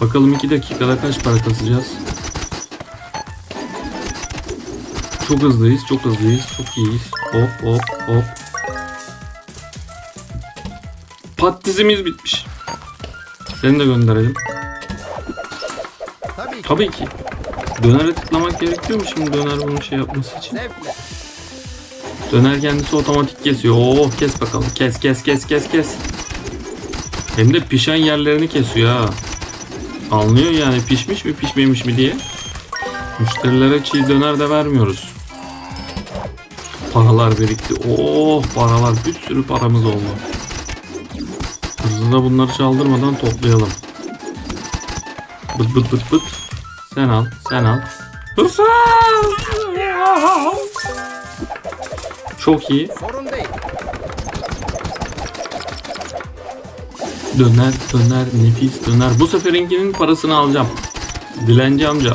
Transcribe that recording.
Bakalım 2 dakikada kaç para kasacağız? Çok hızlıyız, çok hızlıyız, çok iyiyiz. Hop hop hop. Patatesimiz bitmiş. Seni de gönderelim. Tabii ki. Tabii ki. Dönere tıklamak gerekiyor mu şimdi döner bunu şey yapması için? Zevkle. Döner kendisi otomatik kesiyor. Oo kes bakalım. Kes kes kes kes kes. Hem de pişen yerlerini kesiyor ha. Anlıyor yani pişmiş mi pişmemiş mi diye. Müşterilere çiğ döner de vermiyoruz. Paralar birikti. Oh paralar bir sürü paramız oldu. Hızlı da bunları çaldırmadan toplayalım. Bıt bıt bıt bıt. Sen al sen al. Hırsız! Çok iyi. Sorun değil. Döner döner nefis döner. Bu seferinkinin parasını alacağım. Dilenci amca